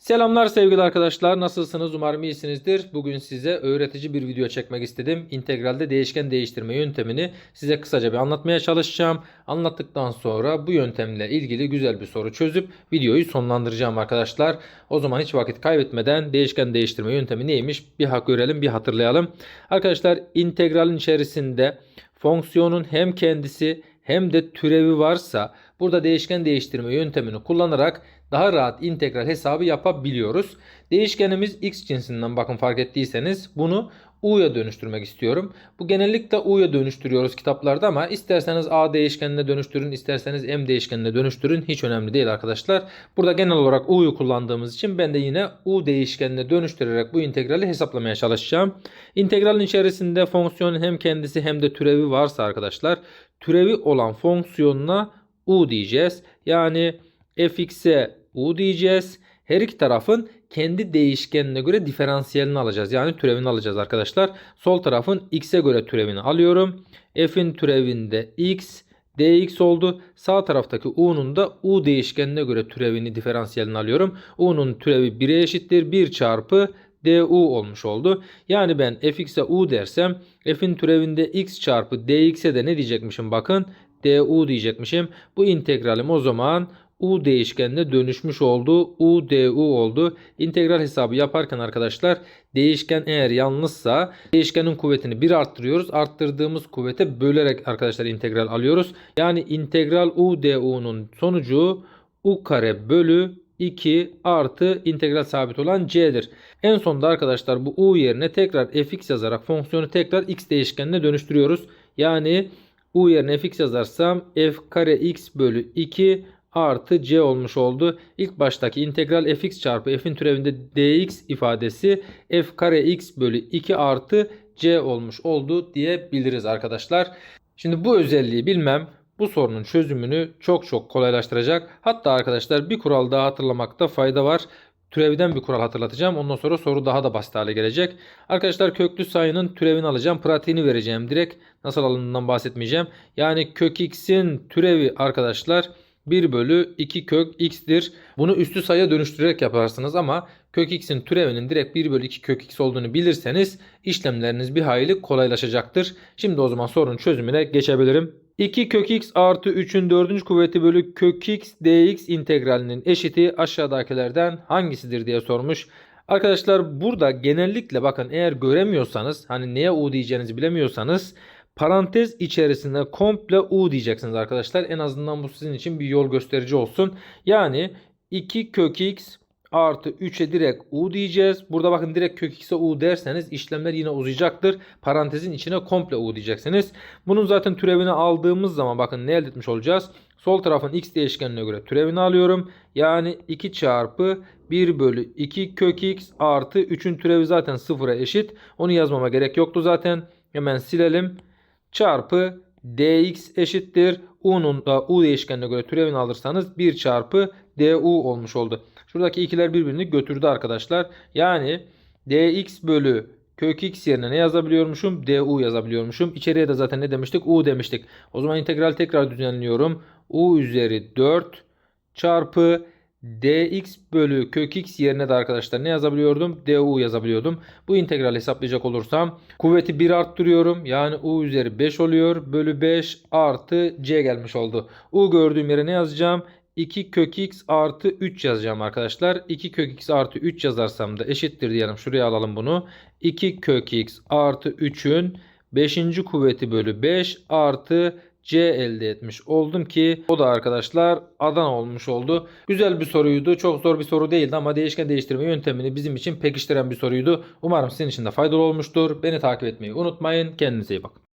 Selamlar sevgili arkadaşlar. Nasılsınız? Umarım iyisinizdir. Bugün size öğretici bir video çekmek istedim. İntegralde değişken değiştirme yöntemini size kısaca bir anlatmaya çalışacağım. Anlattıktan sonra bu yöntemle ilgili güzel bir soru çözüp videoyu sonlandıracağım arkadaşlar. O zaman hiç vakit kaybetmeden değişken değiştirme yöntemi neymiş bir hak görelim bir hatırlayalım. Arkadaşlar integralin içerisinde fonksiyonun hem kendisi hem de türevi varsa burada değişken değiştirme yöntemini kullanarak daha rahat integral hesabı yapabiliyoruz. Değişkenimiz x cinsinden bakın fark ettiyseniz bunu u'ya dönüştürmek istiyorum. Bu genellikle u'ya dönüştürüyoruz kitaplarda ama isterseniz a değişkenine dönüştürün, isterseniz m değişkenine dönüştürün. Hiç önemli değil arkadaşlar. Burada genel olarak u'yu kullandığımız için ben de yine u değişkenine dönüştürerek bu integrali hesaplamaya çalışacağım. İntegralin içerisinde fonksiyonun hem kendisi hem de türevi varsa arkadaşlar türevi olan fonksiyonuna u diyeceğiz. Yani fx'e u diyeceğiz. Her iki tarafın kendi değişkenine göre diferansiyelini alacağız. Yani türevini alacağız arkadaşlar. Sol tarafın x'e göre türevini alıyorum. F'in türevinde x dx oldu. Sağ taraftaki u'nun da u değişkenine göre türevini diferansiyelini alıyorum. u'nun türevi 1'e eşittir. 1 çarpı du olmuş oldu. Yani ben fx'e u dersem f'in türevinde x çarpı dx'e de ne diyecekmişim bakın du diyecekmişim. Bu integralim o zaman u değişkenine dönüşmüş oldu. u du oldu. İntegral hesabı yaparken arkadaşlar değişken eğer yalnızsa değişkenin kuvvetini 1 arttırıyoruz. Arttırdığımız kuvvete bölerek arkadaşlar integral alıyoruz. Yani integral u du'nun sonucu u kare bölü 2 artı integral sabit olan c'dir. En sonunda arkadaşlar bu u yerine tekrar fx yazarak fonksiyonu tekrar x değişkenine dönüştürüyoruz. Yani u yerine fx yazarsam f kare x bölü 2 artı c olmuş oldu. İlk baştaki integral fx çarpı f'in türevinde dx ifadesi f kare x bölü 2 artı c olmuş oldu diyebiliriz arkadaşlar. Şimdi bu özelliği bilmem bu sorunun çözümünü çok çok kolaylaştıracak. Hatta arkadaşlar bir kural daha hatırlamakta fayda var. Türevden bir kural hatırlatacağım. Ondan sonra soru daha da basit hale gelecek. Arkadaşlar köklü sayının türevini alacağım. Pratiğini vereceğim direkt. Nasıl alındığından bahsetmeyeceğim. Yani kök x'in türevi arkadaşlar 1 bölü 2 kök x'tir. Bunu üstü sayıya dönüştürerek yaparsınız ama kök x'in türevinin direkt 1 bölü 2 kök x olduğunu bilirseniz işlemleriniz bir hayli kolaylaşacaktır. Şimdi o zaman sorunun çözümüne geçebilirim. 2 kök x artı 3'ün 4. kuvveti bölü kök x dx integralinin eşiti aşağıdakilerden hangisidir diye sormuş. Arkadaşlar burada genellikle bakın eğer göremiyorsanız hani neye u diyeceğinizi bilemiyorsanız parantez içerisinde komple u diyeceksiniz arkadaşlar. En azından bu sizin için bir yol gösterici olsun. Yani 2 kök x artı 3'e direkt u diyeceğiz. Burada bakın direkt kök x'e u derseniz işlemler yine uzayacaktır. Parantezin içine komple u diyeceksiniz. Bunun zaten türevini aldığımız zaman bakın ne elde etmiş olacağız? Sol tarafın x değişkenine göre türevini alıyorum. Yani 2 çarpı 1 bölü 2 kök x artı 3'ün türevi zaten sıfıra eşit. Onu yazmama gerek yoktu zaten. Hemen silelim. Çarpı dx eşittir. u'nun da u değişkenine göre türevini alırsanız 1 çarpı du olmuş oldu. Şuradaki ikiler birbirini götürdü arkadaşlar. Yani dx bölü kök x yerine ne yazabiliyormuşum? du yazabiliyormuşum. İçeriye de zaten ne demiştik? u demiştik. O zaman integral tekrar düzenliyorum. u üzeri 4 çarpı dx bölü kök x yerine de arkadaşlar ne yazabiliyordum? du yazabiliyordum. Bu integral hesaplayacak olursam kuvveti 1 arttırıyorum. Yani u üzeri 5 oluyor. Bölü 5 artı c gelmiş oldu. u gördüğüm yere ne yazacağım? 2 kök x artı 3 yazacağım arkadaşlar. 2 kök x artı 3 yazarsam da eşittir diyelim. Şuraya alalım bunu. 2 kök x artı 3'ün 5. kuvveti bölü 5 artı C elde etmiş oldum ki o da arkadaşlar Adana olmuş oldu. Güzel bir soruydu. Çok zor bir soru değildi ama değişken değiştirme yöntemini bizim için pekiştiren bir soruydu. Umarım sizin için de faydalı olmuştur. Beni takip etmeyi unutmayın. Kendinize iyi bakın.